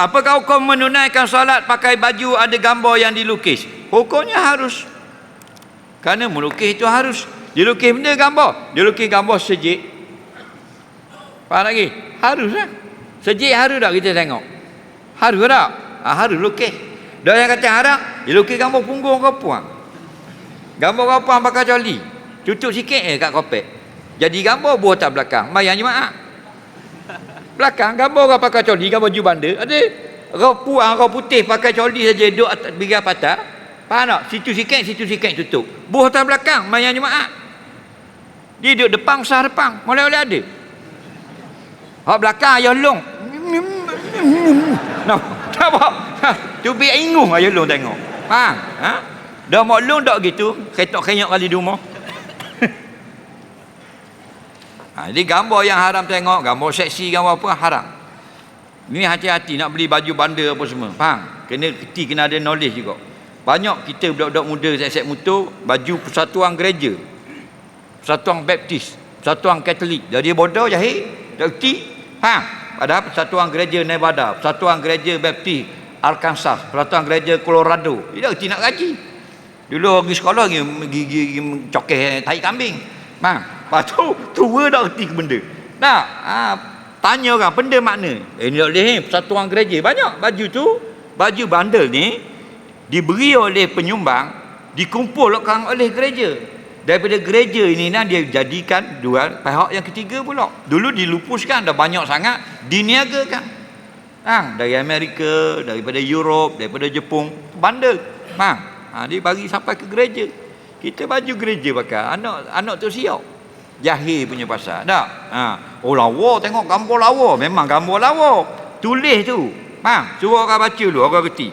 Apakah hukum menunaikan solat pakai baju ada gambar yang dilukis? Hukumnya harus. Kerana melukis itu harus. Dilukis benda gambar. Dilukis gambar sejik. Faham lagi? Harus lah. Sejik harus tak kita tengok? Harus tak? Ha, harus lukis. Dia yang kata haram, dia lukis gambar punggung ke puang. Gambar apa pakai coli. Tutup sikit eh kat kopek. Jadi gambar buah tak belakang. Mayang jemaah. Belakang gambar orang pakai coli, gambar baju bandar. Ada orang puang, orang putih pakai coli saja duduk atas bigar patah. Faham tak? Situ sikit, situ sikit tutup. Buah tak belakang, mayang jemaah. Dia duduk depan, besar depan. Mulai-mulai ada. Hak belakang ayah long. Nampak? Ha, tu biar inguh ayah long tengok. Faham? Ha? Dah mak long tak gitu, ketok-kenyok kali di rumah. Ha, jadi gambar yang haram tengok, gambar seksi, gambar apa haram. Ni hati-hati nak beli baju bandar apa semua. Faham? Kena keti kena ada knowledge juga. Banyak kita budak-budak muda set-set motor baju persatuan gereja. Persatuan Baptis, persatuan Katolik. Jadi bodoh jahil, tak keti. Faham? Padahal persatuan gereja Nevada, persatuan gereja Baptis Arkansas, persatuan gereja Colorado. Dia tak keti nak gaji. Dulu pergi sekolah pergi, pergi, pergi, pergi cokeh tai kambing. Faham? Lepas tu, tua tak kerti ke benda. Nak, ha, tanya orang, benda makna. Eh, ni boleh, eh, persatuan gereja. Banyak baju tu, baju bandel ni, diberi oleh penyumbang, dikumpulkan oleh gereja. Daripada gereja ini, nah, dia jadikan dua pihak yang ketiga pula. Dulu dilupuskan, dah banyak sangat, diniagakan. Ha, dari Amerika, daripada Europe, daripada Jepun, bandel. Faham? Ha, dia bagi sampai ke gereja. Kita baju gereja pakai. Anak anak tu siap. Jahil punya pasal. Tak? Ha. Oh lawa tengok gambar lawa. Memang gambar lawa. Tulis tu. Faham? Suruh orang baca dulu. Orang kerti.